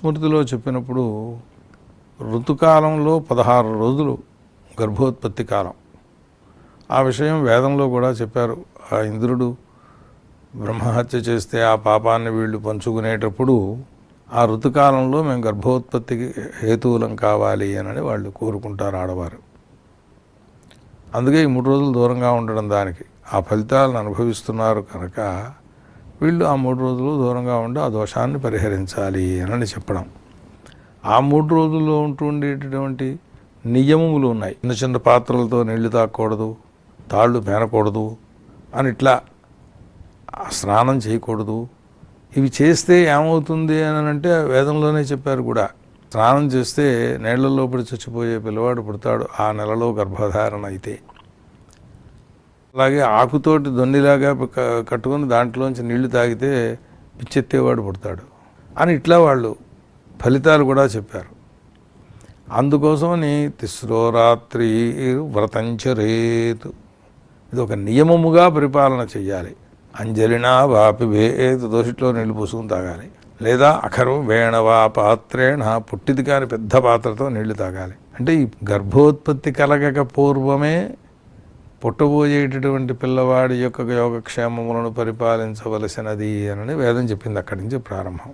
స్మృతిలో చెప్పినప్పుడు ఋతుకాలంలో పదహారు రోజులు గర్భోత్పత్తి కాలం. ఆ విషయం వేదంలో కూడా చెప్పారు. ఆ ఇంద్రుడు బ్రహ్మహత్య చేస్తే ఆ పాపాన్ని వీళ్ళు పంచుకునేటప్పుడు ఆ ఋతుకాలంలో మేము గర్భోత్పత్తికి హేతువులం కావాలి అని వాళ్ళు కోరుకుంటారు ఆడవారు. అందుకే ఈ మూడు రోజులు దూరంగా ఉండడం దానికి. ఆ ఫలితాలను అనుభవిస్తున్నారు కనుక వీళ్ళు ఆ మూడు రోజులు దూరంగా ఉండి ఆ దోషాన్ని పరిహరించాలి అని చెప్పడం. ఆ మూడు రోజుల్లో ఉంటుండేటటువంటి నియమములు ఉన్నాయి. చిన్న చిన్న పాత్రలతో నీళ్ళు తాకూడదు తాళ్ళు పేనకూడదు అని ఇట్లా స్నానం చేయకూడదు. ఇవి చేస్తే ఏమవుతుంది అని అంటే వేదంలోనే చెప్పారు కూడా. స్నానం చేస్తే నీళ్ళలో పడి చచ్చిపోయే పిల్లవాడు పుడతాడు ఆ నెలలో గర్భధారణ అయితే. అలాగే ఆకుతోటి దొన్నిలాగా కట్టుకొని దాంట్లోంచి నీళ్ళు తాగితే పిచ్చెత్తేవాడు పుడతాడు. అని ఇట్లా వాళ్ళు ఫలితాలు కూడా చెప్పారు. అందుకోసమని తిస్రో రాత్రి వ్రతంచరేతు. ఇది ఒక నియమముగా పరిపాలన చెయ్యాలి. అంజలినా వాపి వేతు దోషిట్లో నీళ్ళు పూసుకుని తాగాలి. లేదా అఖరం వేణవా పాత్రేణ పుట్టిది కాని పెద్ద పాత్రతో నీళ్ళు తాగాలి. అంటే ఈ గర్భోత్పత్తి కలగక పూర్వమే పుట్టబోయేటటువంటి పిల్లవాడి యొక్క యోగక్షేమములను పరిపాలించవలసినది అని వేదం చెప్పింది అక్కడి నుంచి ప్రారంభం.